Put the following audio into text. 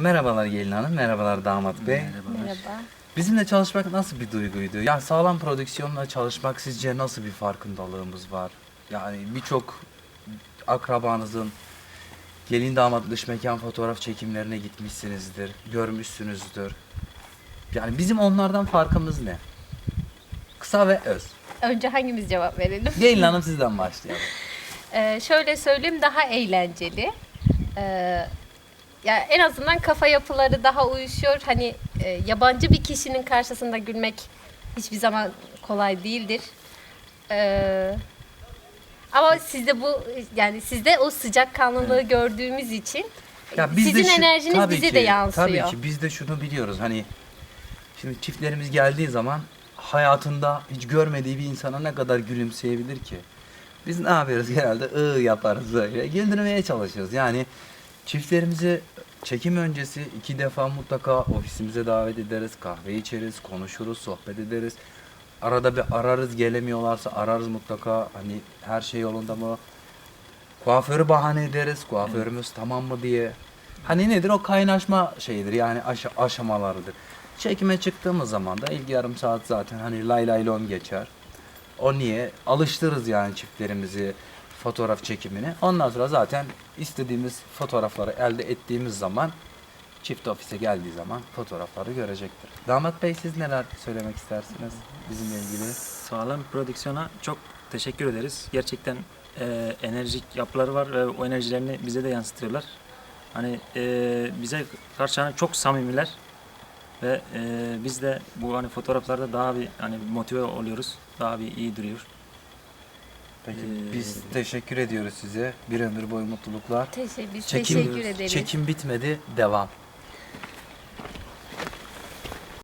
Merhabalar Gelin Hanım, merhabalar Damat Bey. Merhaba. Bizimle çalışmak nasıl bir duyguydu? Yani sağlam prodüksiyonla çalışmak sizce nasıl bir farkındalığımız var? Yani birçok akrabanızın gelin damat dış mekan fotoğraf çekimlerine gitmişsinizdir, görmüşsünüzdür. Yani bizim onlardan farkımız ne? Kısa ve öz. Önce hangimiz cevap verelim? Gelin Hanım sizden başlayalım. Ee, şöyle söyleyeyim daha eğlenceli. Ee, ya en azından kafa yapıları daha uyuşuyor. Hani e, yabancı bir kişinin karşısında gülmek hiçbir zaman kolay değildir. Ee, ama sizde bu yani sizde o sıcakkanlılığı gördüğümüz için Ya biz de sizin şu- enerjiniz tabii bize ki, de yansıyor. Tabii ki biz de şunu biliyoruz hani şimdi çiftlerimiz geldiği zaman hayatında hiç görmediği bir insana ne kadar gülümseyebilir ki? Biz ne yapıyoruz genelde ıı yaparız böyle güldürmeye çalışıyoruz yani çiftlerimizi çekim öncesi iki defa mutlaka ofisimize davet ederiz kahve içeriz konuşuruz sohbet ederiz arada bir ararız gelemiyorlarsa ararız mutlaka hani her şey yolunda mı Kuaförü bahane ederiz. Kuaförümüz tamam mı diye. Hani nedir o kaynaşma şeyidir yani aşa- aşamalarıdır. Çekime çıktığımız zaman da ilk yarım saat zaten hani lay lay lom geçer. O niye? Alıştırırız yani çiftlerimizi fotoğraf çekimine. Ondan sonra zaten istediğimiz fotoğrafları elde ettiğimiz zaman çift ofise geldiği zaman fotoğrafları görecektir. Damat Bey siz neler söylemek istersiniz bizimle ilgili? Sağlam prodüksiyona çok teşekkür ederiz. Gerçekten e, enerjik yapıları var ve o enerjilerini bize de yansıtıyorlar. Hani e, bize karşı hani çok samimiler ve e, biz de bu hani fotoğraflarda daha bir hani motive oluyoruz. Daha bir iyi duruyor. Peki Ee, biz teşekkür ediyoruz size. Bir ömür boyu mutluluklar. Teşekkür, biz Çekim, teşekkür ederiz. çekim bitmedi, devam.